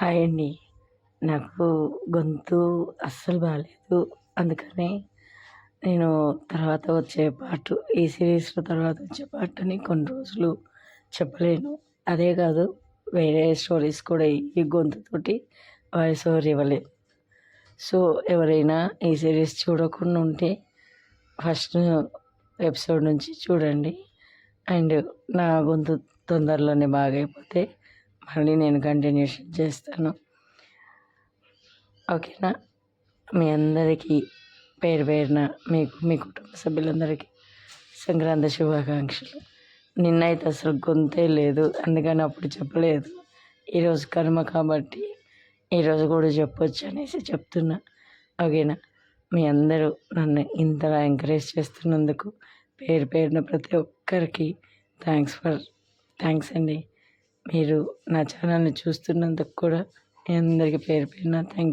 Hi అండి. నాకు గొంతు అస్సలు బాగాలేదు అందుకని నేను తర్వాత వచ్చే పార్ట్ ఈ సిరీస్లో తర్వాత వచ్చే పార్ట్ అని కొన్ని రోజులు చెప్పలేను. అదే కాదు వేరే స్టోరీస్ కూడా ఈ గొంతుతోటి వాయిస్ ఓవర్ ఇవ్వలేదు సో ఎవరైనా ఈ సిరీస్ చూడకుండా ఉంటే ఫస్ట్ ఎపిసోడ్ నుంచి చూడండి. అండ్ నా గొంతు తొందరలోనే బాగైపోతే మళ్ళీ నేను కంటిన్యూషన్ చేస్తాను. ఓకేనా? మీ అందరికీ పేరు పేరున మీకు మీ కుటుంబ సభ్యులందరికీ సంక్రాంతి శుభాకాంక్షలు. నిన్నైతే అసలు గొంతే లేదు అందుకని అప్పుడు చెప్పలేదు. ఈరోజు కర్మ కాబట్టి ఈరోజు కూడా చెప్పొచ్చు అనేసి చెప్తున్నా. ఓకేనా? మీ అందరూ నన్ను ఇంతలా ఎంకరేజ్ చేస్తున్నందుకు పేరు పేరున ప్రతి ఒక్కరికి థ్యాంక్స్ ఫర్ థ్యాంక్స్ అండి. మీరు నా ఛానల్ని చూస్తున్నందుకు కూడా మీ అందరికీ పేరు పేరున థ్యాంక్